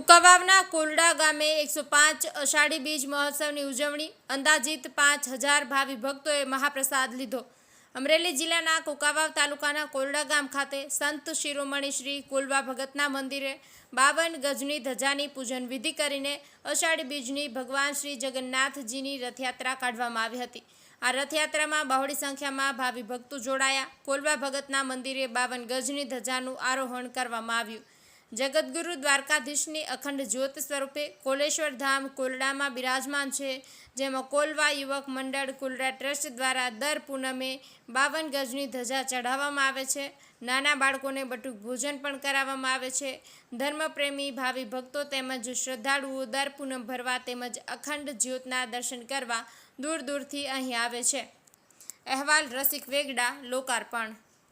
કુંકાવાવના કોરડા ગામે એકસો પાંચ અષાઢી બીજ મહોત્સવની ઉજવણી, અંદાજિત પાંચ હજાર ભાવિ ભક્તોએ મહાપ્રસાદ લીધો. અમરેલી જિલ્લાના કુકાવાવ તાલુકાના કોરડા ગામ ખાતે સંત શિરોમણી શ્રી કુલવા ભગતના મંદિરે બાવન ગજની ધજાની પૂજન વિધિ કરીને અષાઢી બીજની ભગવાન શ્રી જગન્નાથજીની રથયાત્રા કાઢવામાં આવી હતી. આ રથયાત્રામાં બહોળી સંખ્યામાં ભાવિ ભક્તો જોડાયા. કોલવા ભગતના મંદિરે બાવન ગજની ધજાનું આરોહણ કરવામાં આવ્યું. જગતગુરુ દ્વારકાધીશની અખંડ જ્યોત સ્વરૂપે કોલેશ્વર ધામ કોલડામાં બિરાજમાન છે, જેમાં કોલવા યુવક મંડળ કુલડા ટ્રસ્ટ દ્વારા દર પૂનમે બાવન ગજની ધજા ચઢાવવામાં આવે છે. નાના બાળકોને બટુક ભોજન પણ કરાવવામાં આવે છે. ધર્મપ્રેમી, ભાવિ ભક્તો તેમજ શ્રદ્ધાળુઓ દર પૂનમ ભરવા તેમજ અખંડ જ્યોતના દર્શન કરવા દૂર દૂરથી અહીં આવે છે. અહેવાલ રસિક વેગડા, લોકાર્પણ.